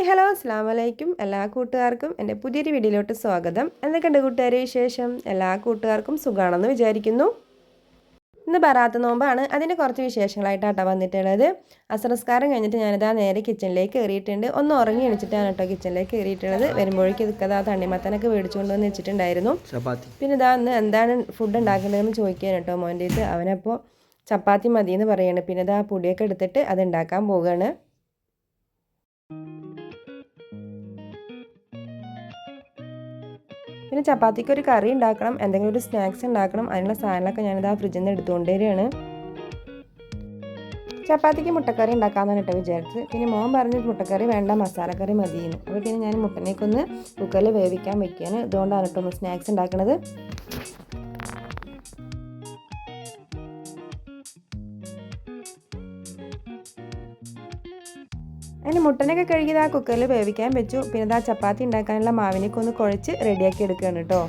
Hi hello അസ്സാം വലൈക്കും എല്ലാ കൂട്ടുകാർക്കും എന്റെ പുതിയൊരു വീഡിയോയിലോട്ട് സ്വാഗതം. എന്തൊക്കെയുണ്ട് കൂട്ടുകാരെ വിശേഷം? എല്ലാ കൂട്ടുകാർക്കും സുഖമാണെന്ന് വിചാരിക്കുന്നു. ഇന്ന് ബറാത്ത് നോമ്പാണ്. അതിന്റെ കുറച്ച് വിശേഷങ്ങളായിട്ടാണ് വന്നിട്ടുള്ളത്. അസംസ്കാരം കഴിഞ്ഞിട്ട് ഞാനിതാ നേരെ കിച്ചണിലേക്ക് കയറിയിട്ടുണ്ട്. ഒന്ന് ഉറങ്ങി എണിച്ചിട്ടാണ് കേട്ടോ കിച്ചണിലേക്ക് കയറിയിട്ടുള്ളത്. വരുമ്പോഴേക്കും ഇതൊക്കെ ആ തണ്ണിമത്തനൊക്കെ മേടിച്ചുകൊണ്ട് വന്ന് വെച്ചിട്ടുണ്ടായിരുന്നു പിന്നെ ഇതാ ഇന്ന് എന്താണ് ഫുഡ് ഉണ്ടാക്കേണ്ടതെന്ന് ചോദിക്കാൻ കേട്ടോ മോന്റെ ഇത് അവനപ്പോൾ ചപ്പാത്തി മതി എന്ന് പറയാണ്. പിന്നെ ഇതാ പൊടിയൊക്കെ എടുത്തിട്ട് അത് ഉണ്ടാക്കാൻ പോവുകയാണ്. പിന്നെ ചപ്പാത്തിക്ക് ഒരു കറി ഉണ്ടാക്കണം എന്തെങ്കിലും ഒരു സ്നാക്സ് ഉണ്ടാക്കണം അതിനുള്ള സാധനങ്ങളൊക്കെ ഞാനിത് ആ ഫ്രിഡ്ജിൽ നിന്ന് എടുത്തുകൊണ്ട് വരികയാണ്. ചപ്പാത്തിക്ക് മുട്ടക്കറി ഉണ്ടാക്കാമെന്നാണ് കേട്ടോ വിചാരിച്ചത്. പിന്നെ മോൻ പറഞ്ഞു മുട്ടക്കറി വേണ്ട മസാലക്കറി മതിയെന്ന്. അപ്പോൾ പിന്നെ ഞാൻ മുട്ടനേക്കൊന്ന് കുക്കറിൽ വേവിക്കാൻ വെക്കുകയാണ്. ഇതുകൊണ്ടാണ് കേട്ടോ സ്നാക്സ് ഉണ്ടാക്കുന്നത് അതിന് മുട്ടനൊക്കെ കഴുകിയത് ആ കുക്കറിൽ വേവിക്കാൻ വെച്ചു. പിന്നെ ആ ചപ്പാത്തി ഉണ്ടാക്കാനുള്ള മാവിനൊക്കെ ഒന്ന് കുഴച്ച് റെഡിയാക്കി എടുക്കുകയാണ് കേട്ടോ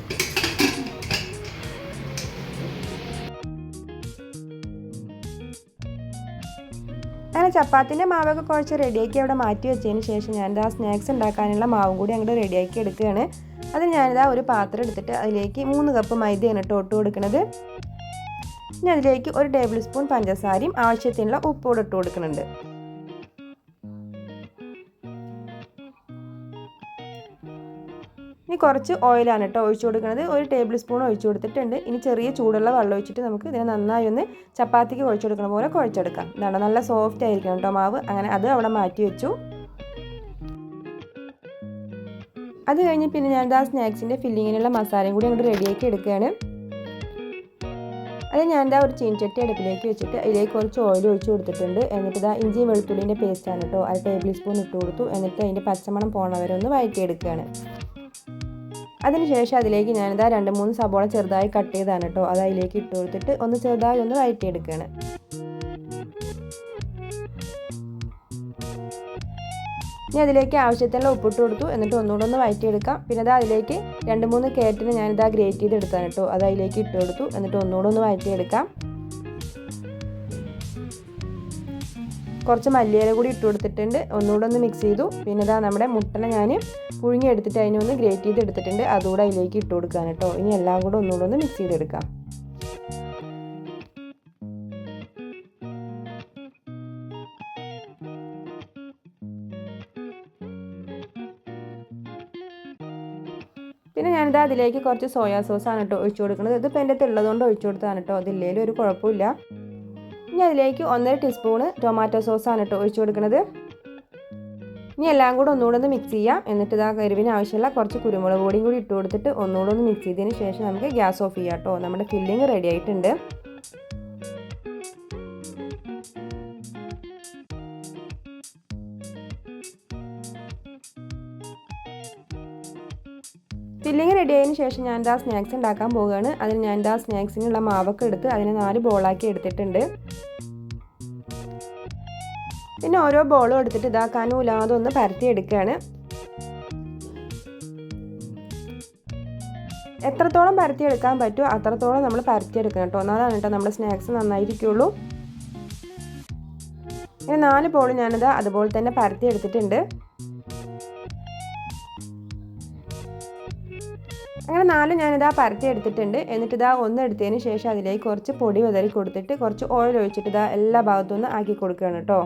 അങ്ങനെ ചപ്പാത്തിന്റെ മാവൊക്കെ കുഴച്ച് റെഡിയാക്കി അവിടെ മാറ്റി വെച്ചതിന് ശേഷം ഞാനിതാ സ്നാക്സ് ഉണ്ടാക്കാനുള്ള മാവും കൂടി അങ്ങോട്ട് റെഡിയാക്കി എടുക്കുകയാണ്. അതിന് ഞാനിതാ ഒരു പാത്രം എടുത്തിട്ട് അതിലേക്ക് മൂന്ന് കപ്പ് മൈദയാണ് കേട്ടോ ഇട്ട് കൊടുക്കുന്നത് ഇനി അതിലേക്ക് ഒരു ടേബിൾ സ്പൂൺ പഞ്ചസാരയും ആവശ്യത്തിനുള്ള ഉപ്പോടെ ഇട്ട് കൊടുക്കുന്നുണ്ട് കുറച്ച് ഓയിലാണ് കേട്ടോ ഒഴിച്ചു കൊടുക്കുന്നത് ഒരു ടേബിൾ സ്പൂൺ ഒഴിച്ചു കൊടുത്തിട്ടുണ്ട്. ഇനി ചെറിയ ചൂടുള്ള വെള്ളം ഒഴിച്ചിട്ട് നമുക്ക് ഇതിനെ നന്നായി ഒന്ന് ചപ്പാത്തിക്ക് കുഴച്ചു കൊടുക്കുന്ന പോലെ കുഴച്ചെടുക്കാം. ഇതാണ് നല്ല സോഫ്റ്റ് ആയിരിക്കണം കേട്ടോ മാവ്. അങ്ങനെ അത് അവിടെ മാറ്റി വെച്ചു. അത് കഴിഞ്ഞ് പിന്നെ ഞാൻ ആ സ്നാക്സിന്റെ ഫില്ലിങ്ങിനുള്ള മസാലയും കൂടി അങ്ങോട്ട് റെഡിയാക്കി എടുക്കുകയാണ്. അത് ഞാൻ ഇതാ ഒരു ചീൻചട്ടി അടുപ്പിലേക്ക് വെച്ചിട്ട് അതിലേക്ക് കുറച്ച് ഓയിൽ ഒഴിച്ച് കൊടുത്തിട്ടുണ്ട്. എന്നിട്ട് ഇതാ ഇഞ്ചിയും വെളുത്തുള്ളിന്റെ പേസ്റ്റാണ് കേട്ടോ അത് ടേബിൾ സ്പൂൺ ഇട്ട് കൊടുത്തു. എന്നിട്ട് അതിന്റെ പച്ചമണം പോണവരെ ഒന്ന് വഴറ്റിയെടുക്കുകയാണ്. അതിനുശേഷം അതിലേക്ക് ഞാനിതാ രണ്ട് മൂന്ന് സബോള ചെറുതായി കട്ട് ചെയ്താണ് കേട്ടോ അത് അതിലേക്ക് ഇട്ട് കൊടുത്തിട്ട് ഒന്ന് ചെറുതായി ഒന്ന് വയറ്റി എടുക്കുകയാണ് ഇനി അതിലേക്ക് ആവശ്യത്തിനുള്ള ഉപ്പിട്ട് കൊടുത്തു. എന്നിട്ട് ഒന്നുകൂടെ ഒന്ന് വയറ്റി എടുക്കാം. പിന്നെ അത് അതിലേക്ക് രണ്ട് മൂന്ന് കേറ്റിന് ഞാനിതാ ഗ്രേറ്റ് ചെയ്ത് എടുത്താണ് കേട്ടോ അത് അതിലേക്ക് ഇട്ട് കൊടുത്തു. എന്നിട്ട് ഒന്നുകൂടെ ഒന്ന് വഴറ്റിയെടുക്കാം കുറച്ച് മല്ലിയില കൂടി ഇട്ട് കൊടുത്തിട്ടുണ്ട്. ഒന്നുകൂടെ ഒന്ന് മിക്സ് ചെയ്തു. പിന്നെ ഇതാ നമ്മുടെ മുട്ടനെ ഞാൻ പുഴുങ്ങി എടുത്തിട്ട് അതിനെ ഒന്ന് ഗ്രേറ്റ് ചെയ്ത് എടുത്തിട്ടുണ്ട്. അതുകൂടെ അതിലേക്ക് ഇട്ട് കൊടുക്കാൻ കേട്ടോ. ഇനി എല്ലാം കൂടെ ഒന്നുകൂടെ ഒന്ന് മിക്സ് ചെയ്തെടുക്കാം. പിന്നെ ഞാനിത് അതിലേക്ക് കുറച്ച് സോയാ സോസാണ് കേട്ടോ ഒഴിച്ചു കൊടുക്കുന്നത്. ഇതിപ്പോൾ എന്റെ അടുത്ത് ഉള്ളതുകൊണ്ട് ഒഴിച്ചു കൊടുത്താണ് കേട്ടോ. അതില്ലേലും ഒരു കുഴപ്പമില്ല. ഇനി അതിലേക്ക് ഒന്നര ടീസ്പൂണ് ടൊമാറ്റോ സോസാണ് കേട്ടോ ഒഴിച്ചു കൊടുക്കുന്നത്. ഇനി എല്ലാം കൂടെ ഒന്നുകൂടെ ഒന്ന് മിക്സ് ചെയ്യാം. എന്നിട്ട് ഇതാ കരുവിന് ആവശ്യമുള്ള കുറച്ച് കുരുമുളക് പൊടിയും കൂടി ഇട്ട് കൊടുത്തിട്ട് ഒന്നുകൂടെ ഒന്ന് മിക്സ് ചെയ്തതിന് ശേഷം നമുക്ക് ഗ്യാസ് ഓഫ് ചെയ്യാം കേട്ടോ. നമ്മുടെ ഫില്ലിങ് റെഡി ആയിട്ടുണ്ട്. ഫില്ലിങ് റെഡി ആയതിനു ശേഷം ഞാൻ ആ സ്നാക്സ് ഉണ്ടാക്കാൻ പോവുകയാണ്. അതിന് ഞാൻ ആ സ്നാക്സിനുള്ള മാവൊക്കെ എടുത്ത് അതിനെ നാല് ബോളാക്കി എടുത്തിട്ടുണ്ട്. പിന്നെ ഓരോ ബോളും എടുത്തിട്ട് ഇതാ കനൂലാതെ ഒന്ന് പരത്തി എടുക്കുകയാണ് എത്രത്തോളം പരത്തി എടുക്കാൻ പറ്റുമോ അത്രത്തോളം നമ്മൾ പരത്തി എടുക്കണം കേട്ടോ. എന്നാലാണ് കേട്ടോ നമ്മുടെ സ്നാക്സ് നന്നായിരിക്കുള്ളൂ. ഇങ്ങനെ നാല് ബോൾ ഞാനിത് അതുപോലെ തന്നെ പരത്തി എടുത്തിട്ടുണ്ട് അങ്ങനെ നാല് ഞാനിതാ പരത്തി എടുത്തിട്ടുണ്ട് എന്നിട്ട് ഇതാ ഒന്ന് എടുത്തതിന് ശേഷം അതിലേക്ക് കുറച്ച് പൊടി വിതറി കൊടുത്തിട്ട് കുറച്ച് ഓയിൽ ഒഴിച്ചിട്ട് ഇതാ എല്ലാ ഭാഗത്തും ഒന്ന് ആക്കി കൊടുക്കുകയാണ് കേട്ടോ.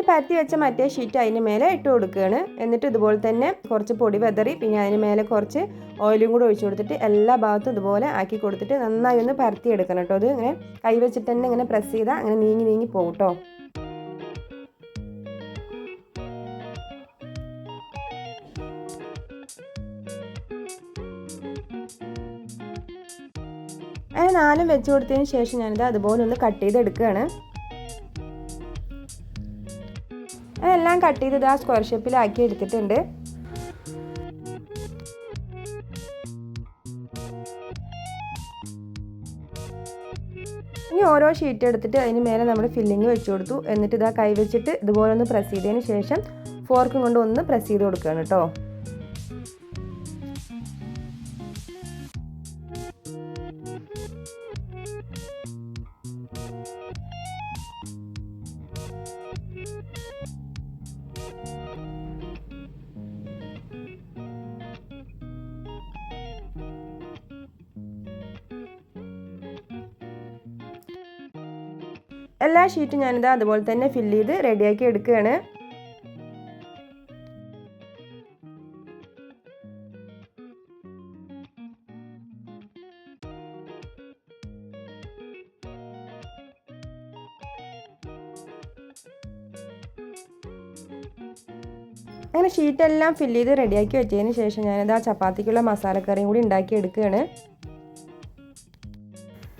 ഇനി പരത്തി വെച്ച മറ്റേ ഷീറ്റ് അതിന് മേലെ ഇട്ട് കൊടുക്കുകയാണ്. എന്നിട്ട് ഇതുപോലെ തന്നെ കുറച്ച് പൊടി വെതറി പിന്നെ അതിന് മേലെ കുറച്ച് ഓയിലും കൂടെ ഒഴിച്ചു കൊടുത്തിട്ട് എല്ലാ ഭാഗത്തും ഇതുപോലെ ആക്കി കൊടുത്തിട്ട് നന്നായി ഒന്ന് പരത്തി എടുക്കണം കേട്ടോ. അത് ഇങ്ങനെ കൈ വെച്ചിട്ട് തന്നെ ഇങ്ങനെ പ്രസ് ചെയ്താൽ അങ്ങനെ നീങ്ങി നീങ്ങി പോകും കേട്ടോ. അങ്ങനെ നാലും വെച്ച് കൊടുത്തതിന് ശേഷം ഞാനിത് അതുപോലെ ഒന്ന് കട്ട് ചെയ്ത് കട്ട് ചെയ്ത് ആ സ്ക്വയർ ഷേപ്പിലാക്കി എടുത്തിട്ടുണ്ട്. ഇനി ഓരോ ഷീറ്റ് എടുത്തിട്ട് അതിന് മേലെ നമ്മൾ ഫില്ലിങ് വെച്ച് കൊടുത്തു. എന്നിട്ട് ഇതാ കൈവച്ചിട്ട് ഇതുപോലെ ഒന്ന് പ്രസ് ചെയ്തതിന് ശേഷം ഫോർക്കും കൊണ്ട് ഒന്ന് പ്രസ് ചെയ്ത് കൊടുക്കുകയാണ് കേട്ടോ. എല്ലാ ഷീറ്റും ഞാനിത് അതുപോലെ തന്നെ ഫില്ല് ചെയ്ത് റെഡിയാക്കി എടുക്കുകയാണ്. അങ്ങനെ ഷീറ്റെല്ലാം ഫില്ല് ചെയ്ത് റെഡിയാക്കി വെച്ചതിന് ശേഷം ഞാനിത് ആ ചപ്പാത്തിക്കുള്ള മസാലക്കറിയും കൂടി ഉണ്ടാക്കി എടുക്കുകയാണ്.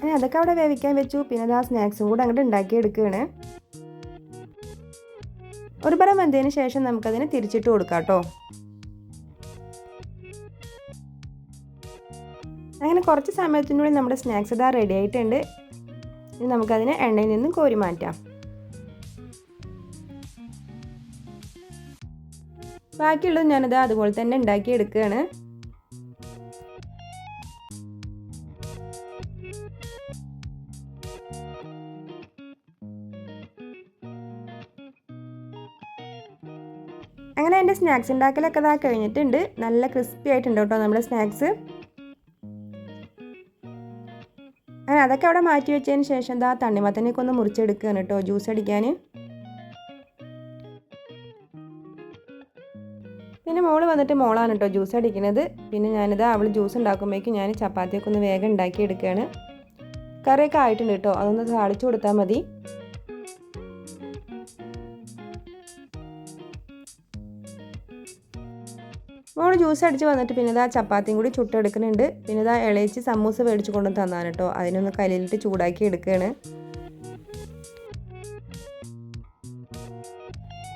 അങ്ങനെ അതൊക്കെ അവിടെ വേവിക്കാൻ വെച്ചു. പിന്നെ അത് ആ സ്നാക്സും കൂടെ അങ്ങോട്ട് ഉണ്ടാക്കി എടുക്കുകയാണ്. ഒരു പരം വെന്തതിന് ശേഷം നമുക്കതിനെ തിരിച്ചിട്ട് കൊടുക്കാം കേട്ടോ. അങ്ങനെ കുറച്ച് സമയത്തിനുള്ളിൽ നമ്മുടെ സ്നാക്സ് ഇതാ റെഡി ആയിട്ടുണ്ട്. ഇനി നമുക്കതിനെ എണ്ണയിൽ നിന്ന് കോരി മാറ്റാം. ബാക്കിയുള്ളത് ഞാനത് അതുപോലെ തന്നെ ഉണ്ടാക്കി എടുക്കുകയാണ്. അങ്ങനെ എന്റെ സ്നാക്സ് ഉണ്ടാക്കലൊക്കെ ഇതാ കഴിഞ്ഞിട്ടുണ്ട്. നല്ല ക്രിസ്പി ആയിട്ടുണ്ട് കേട്ടോ നമ്മുടെ സ്നാക്സ് അങ്ങനെ അതൊക്കെ അവിടെ മാറ്റി വെച്ചതിന് ശേഷം എന്താ തണ്ണിമത്തനൊക്കെ ഒന്ന് മുറിച്ചെടുക്കുകയാണ് കേട്ടോ ജ്യൂസ് അടിക്കാൻ. പിന്നെ മോൾ വന്നിട്ട് മോളാണ് കേട്ടോ ജ്യൂസ് അടിക്കുന്നത് പിന്നെ ഞാനിത് അവൾ ജ്യൂസ് ഉണ്ടാക്കുമ്പോഴേക്കും ഞാൻ ചപ്പാത്തിയൊക്കെ ഒന്ന് വേഗം ഉണ്ടാക്കി എടുക്കുകയാണ് കറിയൊക്കെ ആയിട്ടുണ്ട് കേട്ടോ. അതൊന്ന് താളിച്ചു കൊടുത്താൽ മതി. ജ്യൂസ് അടിച്ച് വന്നിട്ട് പിന്നെ ഇതാ ചപ്പാത്തിയും കൂടി ചുട്ടെടുക്കുന്നുണ്ട്. പിന്നെ ഇതാ ഇളയിച്ച് സമൂസ മേടിച്ച് കൊണ്ട് തന്നാണ് കേട്ടോ. അതിനൊന്ന് കല്ലിലിട്ട് ചൂടാക്കി എടുക്കുകയാണ്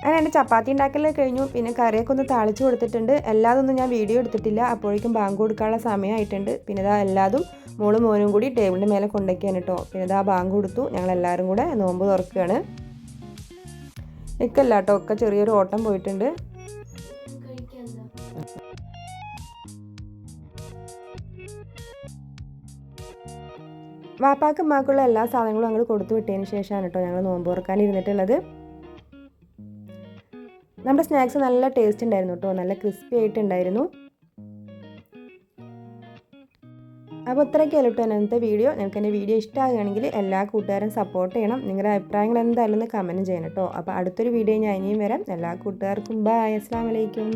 അങ്ങനെ എന്റെ ചപ്പാത്തി ഉണ്ടാക്കൽ കഴിഞ്ഞു. പിന്നെ കറിയൊക്കെ ഒന്ന് താളിച്ച് കൊടുത്തിട്ടുണ്ട്. എല്ലാതൊന്നും ഞാൻ വീഡിയോ എടുത്തിട്ടില്ല. അപ്പോഴേക്കും ബാങ്ക് കൊടുക്കാനുള്ള സമയമായിട്ടുണ്ട്. പിന്നെ ഇതാ എല്ലാതും മോളും മോനും കൂടി ടേബിളിന്റെ മേലെ കൊണ്ടുവയ്ക്കാൻ കേട്ടോ. പിന്നെ ഇതാ ബാങ്ക് കൊടുത്തു. ഞങ്ങൾ എല്ലാവരും കൂടെ നോമ്പ് തുറക്കുകയാണ്. നിൽക്കല്ല കേട്ടോ. ഒക്കെ ചെറിയൊരു ഓട്ടം പോയിട്ടുണ്ട്. വാപ്പാക്ക് ഉമ്മാക്കുള്ള എല്ലാ സാധനങ്ങളും ഞങ്ങൾ കൊടുത്തു വിട്ടതിന് ശേഷമാണ് കേട്ടോ ഞങ്ങൾ നോമ്പ് തുറക്കാൻ ഇരുന്നിട്ടുള്ളത് നമ്മുടെ സ്നാക്സ് നല്ല ടേസ്റ്റ് ഉണ്ടായിരുന്നു കേട്ടോ നല്ല ക്രിസ്പി ആയിട്ടുണ്ടായിരുന്നു അപ്പോൾ ഇത്രയൊക്കെ കേട്ടോ ഇന്നത്തെ വീഡിയോ നിങ്ങൾക്ക് എന്റെ വീഡിയോ ഇഷ്ടമാകുകയാണെങ്കിൽ എല്ലാ കൂട്ടുകാരും സപ്പോർട്ട് ചെയ്യണം. നിങ്ങളുടെ അഭിപ്രായങ്ങൾ എന്തായാലും ഒന്ന് കമന്റ് ചെയ്യണം കേട്ടോ അപ്പോൾ അടുത്തൊരു വീഡിയോ ഞാൻ ഇനിയും വരാം. എല്ലാ കൂട്ടുകാർക്കും ബായ് അസ്സാം വലൈക്കും